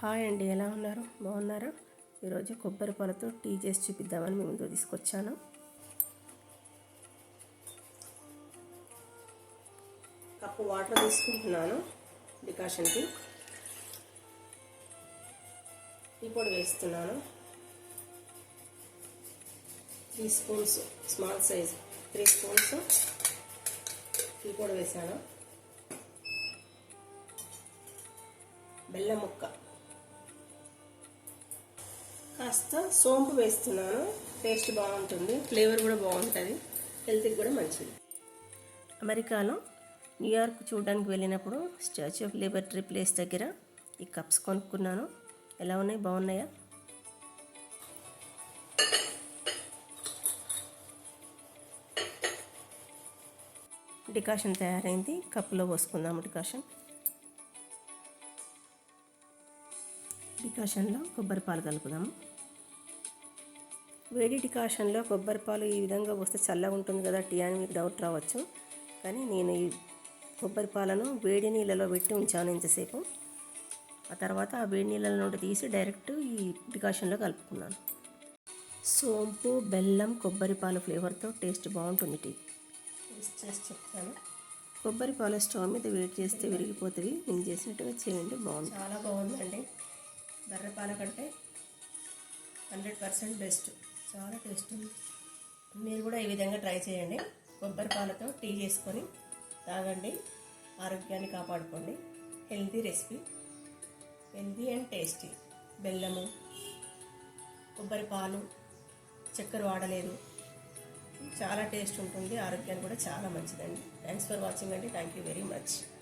Hi అండి ఎలా ఉన్నారు? బాగున్నారా? ఈరోజు కొబ్బరి పాలతో టీ చేసి చూపిద్దామని మీ ముందు తీసుకొచ్చాను. కప్పు వాటర్ తీసుకుంటున్నాను డికాషన్కి. టీ పొడి వేస్తున్నాను. Three spoons small size three spoons tea పొడి వేసాను బెల్లం ముక్క. కాస్త సోంపు వేస్తున్నాను. టేస్ట్ బాగుంటుంది. ఫ్లేవర్ కూడా బాగుంటుంది. హెల్త్కి కూడా మంచిది. అమెరికాలో న్యూయార్క్ చూడడానికి వెళ్ళినప్పుడు స్టాచ్యూ ఆఫ్ లిబర్టీ ప్లేస్ దగ్గర ఈ కప్స్ కొనుక్కున్నాను. ఎలా ఉన్నాయి? బాగున్నాయా? డికాషన్ తయారైంది. కప్పులో పోసుకుందాము డికాషన్. డికాషన్లో కొబ్బరి పాలు కలుపుదాము వేడి డికాషన్లో కొబ్బరి పాలు ఈ విధంగా వస్తే చల్లగా ఉంటుంది కదా టీ అని మీకు డౌట్ రావచ్చు. కానీ నేను ఈ కొబ్బరి పాలను వేడి నీళ్ళలో పెట్టి ఉంచాను ఇంతసేపు. ఆ తర్వాత ఆ వేడి నీళ్ళ నుండి తీసి డైరెక్ట్ ఈ డికాషన్లో కలుపుకున్నాను. సోంపు బెల్లం కొబ్బరి పాలు ఫ్లేవర్తో టేస్ట్ బాగుంటుంది టీ. చేసి చెప్తాను. కొబ్బరి పాలు స్టవ్ మీద వేడి చేస్తే విరిగిపోతుంది. నేను చేసినట్టుగా చేయండి బాగుంది చాలా బాగుందండి. బర్రె పాల కంటే హండ్రెడ్ పర్సెంట్ బెస్ట్. చాలా టేస్ట్ ఉంది. మీరు కూడా ఈ విధంగా ట్రై చేయండి. కొబ్బరి పాలతో టీ చేసుకొని తాగండి. ఆరోగ్యాన్ని కాపాడుకోండి. Healthy recipe. Healthy and tasty. బెల్లము కొబ్బరి పాలు చక్కెర వాడలేదు. చాలా టేస్ట్ ఉంటుంది. ఆరోగ్యానికి కూడా చాలా మంచిదండి. థ్యాంక్స్ ఫర్ వాచింగ్ అండి. Thank you very much